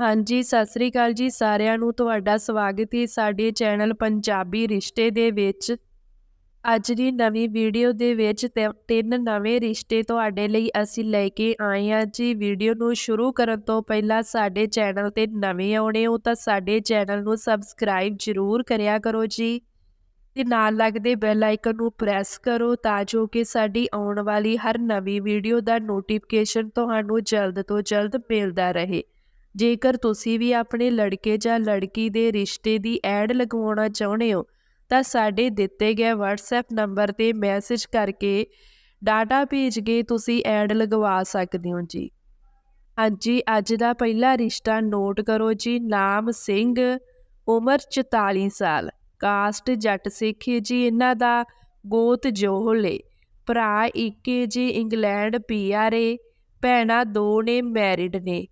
ਹਾਂਜੀ, ਸਤਿ ਸ੍ਰੀ ਅਕਾਲ ਜੀ ਸਾਰਿਆਂ ਨੂੰ। ਤੁਹਾਡਾ ਸਵਾਗਤ ਹੈ ਸਾਡੇ ਚੈਨਲ ਪੰਜਾਬੀ ਰਿਸ਼ਤੇ ਦੇ ਵਿੱਚ। ਅੱਜ ਦੀ ਨਵੀਂ ਵੀਡੀਓ ਦੇ ਵਿੱਚ ਤੇ- ਤਿੰਨ ਨਵੇਂ ਰਿਸ਼ਤੇ ਤੁਹਾਡੇ ਲਈ ਅਸੀਂ ਲੈ ਕੇ ਆਏ ਹਾਂ ਜੀ। ਵੀਡੀਓ ਨੂੰ ਸ਼ੁਰੂ ਕਰਨ ਤੋਂ ਪਹਿਲਾਂ ਸਾਡੇ ਚੈਨਲ ਤੇ ਨਵੇਂ ਆਉਣੇ ਹੋ ਤਾਂ ਸਾਡੇ ਚੈਨਲ ਨੂੰ ਸਬਸਕ੍ਰਾਈਬ ਜ਼ਰੂਰ ਕਰਿਆ ਕਰੋ ਜੀ। ਤੇ ਨਾਲ ਲੱਗਦੇ ਬੈਲ ਆਈਕਨ ਨੂੰ ਪ੍ਰੈਸ ਕਰੋ ਤਾਂ ਜੋ ਕਿ ਸਾਡੀ ਆਉਣ ਵਾਲੀ ਹਰ ਨਵੀਂ ਵੀਡੀਓ ਦਾ ਨੋਟੀਫਿਕੇਸ਼ਨ ਤੁਹਾਨੂੰ ਜਲਦ ਤੋਂ ਜਲਦ ਮਿਲਦਾ ਰਹੇ। ਜੇਕਰ ਤੁਸੀਂ ਵੀ ਆਪਣੇ ਲੜਕੇ ਜਾਂ ਲੜਕੀ ਦੇ ਰਿਸ਼ਤੇ ਦੀ ਐਡ ਲਗਵਾਉਣਾ ਚਾਹੁੰਦੇ ਹੋ, ਤਾਂ ਸਾਡੇ ਦਿੱਤੇ ਗਏ WhatsApp ਨੰਬਰ ਤੇ ਮੈਸੇਜ ਕਰਕੇ ਡਾਟਾ ਭੇਜ ਕੇ ਤੁਸੀਂ ਐਡ ਲਗਵਾ ਸਕਦੇ ਹੋ ਜੀ। ਹਾਂਜੀ, ਅੱਜ ਦਾ ਪਹਿਲਾ ਰਿਸ਼ਤਾ ਨੋਟ ਕਰੋ ਜੀ, ਨਾਮ ਸਿੰਘ, ਉਮਰ 44 ਸਾਲ। ਕਾਸਟ ਜੱਟ ਸਿੱਖ ਹੈ ਜੀ, ਇਹਨਾਂ ਦਾ ਗੋਤ ਜੋਹਲੇ। ਭਰਾ ਇੱਕੇ ਜੀ, ਇੰਗਲੈਂਡ ਪੀਆਰਏ ਭੈਣਾਂ ਦੋ ਨੇ ਮੈਰਿਡ ਨੇ।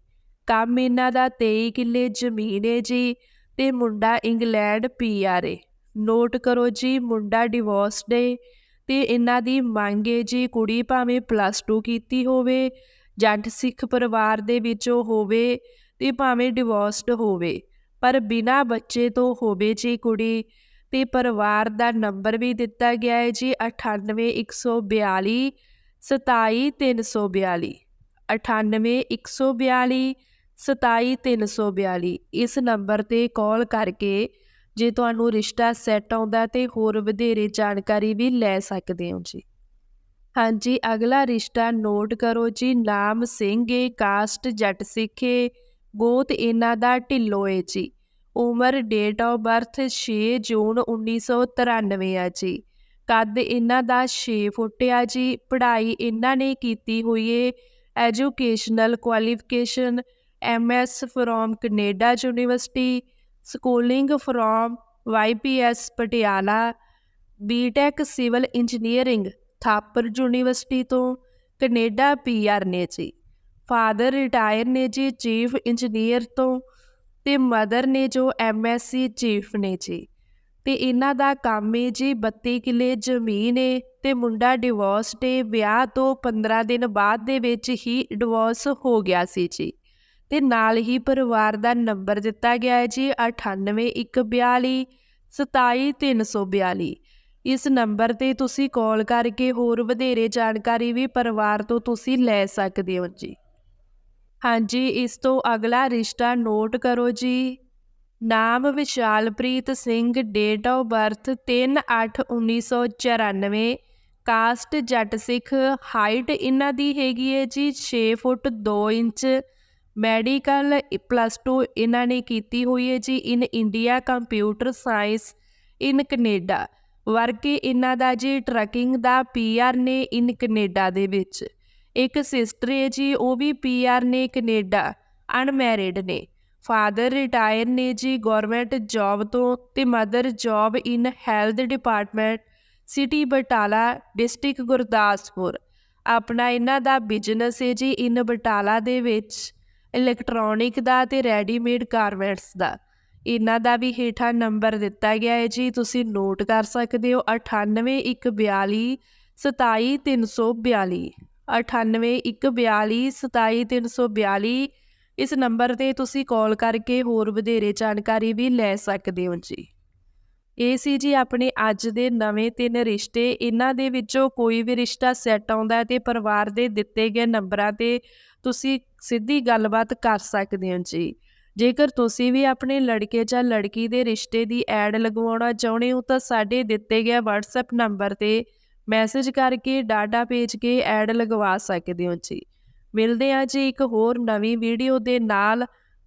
ਕੰਮ ਇਹਨਾਂ ਦਾ 23 ਕਿੱਲੇ ਜ਼ਮੀਨ ਹੈ ਜੀ ਤੇ ਮੁੰਡਾ ਇੰਗਲੈਂਡ ਪੀਆਰਏ ਨੋਟ ਕਰੋ ਜੀ, ਮੁੰਡਾ ਡਿਵੋਰਸਡ ਏ ਤੇ ਇਹਨਾਂ ਦੀ ਮੰਗ ਹੈ ਜੀ ਕੁੜੀ ਭਾਵੇਂ ਪਲੱਸ 2 ਕੀਤੀ ਹੋਵੇ, ਜੱਟ ਸਿੱਖ ਪਰਿਵਾਰ ਦੇ ਵਿੱਚੋਂ ਹੋਵੇ ਤੇ ਭਾਵੇਂ ਡਿਵੋਰਸਡ ਹੋਵੇ, ਪਰ ਬਿਨਾ ਬੱਚੇ ਤੋਂ ਹੋਵੇ ਜੀ ਕੁੜੀ ਤੇ ਪਰਿਵਾਰ ਦਾ ਨੰਬਰ ਵੀ ਦਿੱਤਾ ਗਿਆ ਹੈ ਜੀ 98142 27342 98142 27342 ਇਸ ਨੰਬਰ ਤੇ ਕਾਲ ਕਰਕੇ ਜੇ ਤੁਹਾਨੂੰ ਰਿਸ਼ਤਾ ਸੈੱਟ ਆਉਂਦਾ ਤੇ ਹੋਰ ਵਧੇਰੇ ਜਾਣਕਾਰੀ ਵੀ ਲੈ ਸਕਦੇ ਹੋ ਜੀ। ਹਾਂਜੀ, ਅਗਲਾ ਰਿਸ਼ਤਾ ਨੋਟ ਕਰੋ ਜੀ। ਨਾਮ ਸਿੰਘ ਏ ਕਾਸਟ ਜੱਟ ਸਿੱਖੇ ਗੋਤ ਇਹਨਾਂ ਦਾ ਢਿੱਲੋ ਏ ਜੀ। ਉਮਰ ਡੇਟ ਆਫ ਬਰਥ 6 ਜੂਨ 1993 ਆ ਜੀ। ਕੱਦ ਇਹਨਾਂ ਦਾ 6 ਫੁੱਟ ਆ ਜੀ। ਪੜ੍ਹਾਈ ਇਹਨਾਂ ਨੇ ਕੀਤੀ ਹੋਈ ਏ। Educational qualification MS from Canada university schooling from YPS Patiala BTech civil engineering Thapar university ਤੋਂ ਕੈਨੇਡਾ ਪੀਆਰ ਨੇ ਜੀ। ਫਾਦਰ ਰਿਟਾਇਰ ਨੇ ਜੀ ਚੀਫ ਇੰਜੀਨੀਅਰ ਤੋਂ ਤੇ ਮਦਰ ਨੇ ਜੋ ਐਮਐਸਸੀ ਚੀਫ ਨੇ ਜੀ। ਤੇ ਇਹਨਾਂ ਦਾ ਕੰਮ ਹੈ ਜੀ 32 ਕਿੱਲੇ ਜ਼ਮੀਨ ਹੈ ਤੇ ਮੁੰਡਾ ਡਿਵੋਰਸ ਤੇ ਵਿਆਹ ਤੋਂ 15 ਦਿਨ ਬਾਅਦ ਦੇ ਵਿੱਚ ਹੀ ਡਿਵੋਰਸ ਹੋ ਗਿਆ ਸੀ ਜੀ। ਤੇ ਨਾਲ ਹੀ ਪਰਿਵਾਰ ਦਾ ਨੰਬਰ ਦਿੱਤਾ ਗਿਆ ਹੈ ਜੀ 98142 27342 ਇਸ ਨੰਬਰ ਤੇ ਤੁਸੀਂ ਕਾਲ ਕਰਕੇ ਹੋਰ ਵਧੇਰੇ ਜਾਣਕਾਰੀ ਵੀ ਪਰਿਵਾਰ ਤੋਂ ਤੁਸੀਂ ਲੈ ਸਕਦੇ ਹੋ ਜੀ। ਹਾਂਜੀ, ਇਸ ਤੋਂ ਅਗਲਾ ਰਿਸ਼ਤਾ ਨੋਟ ਕਰੋ ਜੀ। ਨਾਮ Vishalpreet Singh date of birth 3/8/1994 caste Jatt Sikh height ਇਹਨਾਂ ਦੀ ਹੈਗੀ ਹੈ ਜੀ 6 ਫੁੱਟ 2 ਇੰਚ। ਮੈਡੀਕਲ ਪਲੱਸ 2 ਇਹਨਾਂ ਨੇ ਕੀਤੀ ਹੋਈ ਹੈ ਜੀ, in India computer science, in Canada. ਵਰਕੇ ਇਹਨਾਂ ਦਾ ਜੀ, ਟਰੈਕਿੰਗ ਦਾ ਪੀਆਰ ਨੇ ਇਨ ਕੈਨੇਡਾ ਦੇ ਵਿੱਚ। ਇੱਕ ਸਿਸਟਰ ਹੈ ਜੀ, ਉਹ ਵੀ ਪੀਆਰ ਨੇ ਕੈਨੇਡਾ, ਅਨਮੈਰਿਡ ਨੇ। ਫਾਦਰ ਰਿਟਾਇਰ ਨੇ ਜੀ ਗਵਰਨਮੈਂਟ ਜੌਬ ਤੋਂ ਤੇ mother job in health department, city Batala, district Gurdaspur. ਆਪਣਾ ਇਹਨਾਂ ਦਾ ਬਿਜ਼ਨਸ ਹੈ ਜੀ, ਇਨ ਬਟਾਲਾ ਦੇ ਵਿੱਚ। ਇਲੈਕਟ੍ਰੋਨਿਕ ਦਾ ਤੇ ਰੈਡੀਮੇਡ ਗਾਰਮੈਂਟਸ ਦਾ। ਇਹਨਾਂ ਦਾ ਵੀ ਹੇਠਾਂ ਨੰਬਰ ਦਿੱਤਾ ਗਿਆ ਹੈ ਜੀ। ਤੁਸੀਂ ਨੋਟ ਕਰ ਸਕਦੇ ਹੋ 98142 27342 98142 27342 ਇਸ ਨੰਬਰ ਤੇ ਤੁਸੀਂ ਕਾਲ ਕਰਕੇ ਹੋਰ ਵਧੇਰੇ ਜਾਣਕਾਰੀ ਵੀ ਲੈ ਸਕਦੇ ਹੋ ਜੀ। ਇਹ ਸੀ ਜੀ ਆਪਣੇ ਅੱਜ ਦੇ ਨਵੇਂ ਤਿੰਨ ਰਿਸ਼ਤੇ। ਇਹਨਾਂ ਦੇ ਵਿੱਚੋਂ ਕੋਈ ਵੀ ਰਿਸ਼ਤਾ ਸੈੱਟ ਆਉਂਦਾ ਤੇ ਪਰਿਵਾਰ ਦੇ ਦਿੱਤੇ ਗਏ ਨੰਬਰਾਂ ਤੇ ਤੁਸੀਂ ਸਿੱਧੀ ਗੱਲਬਾਤ ਕਰ ਸਕਦੇ ਹੋ ਜੀ। ਜੇਕਰ ਤੁਸੀਂ ਵੀ ਆਪਣੇ ਲੜਕੇ ਜਾਂ ਲੜਕੀ ਦੇ ਰਿਸ਼ਤੇ ਦੀ ਐਡ ਲਗਵਾਉਣਾ ਚਾਹੁੰਦੇ ਹੋ, ਤਾਂ ਸਾਡੇ ਦਿੱਤੇ ਗਏ WhatsApp ਨੰਬਰ ਤੇ ਮੈਸੇਜ ਕਰਕੇ ਡਾਟਾ ਭੇਜ ਕੇ ਐਡ ਲਗਵਾ ਸਕਦੇ ਹੋ ਜੀ। ਮਿਲਦੇ ਹਾਂ ਜੀ ਇੱਕ ਹੋਰ ਨਵੀਂ ਵੀਡੀਓ ਦੇ ਨਾਲ।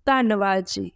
ਧੰਨਵਾਦ ਜੀ।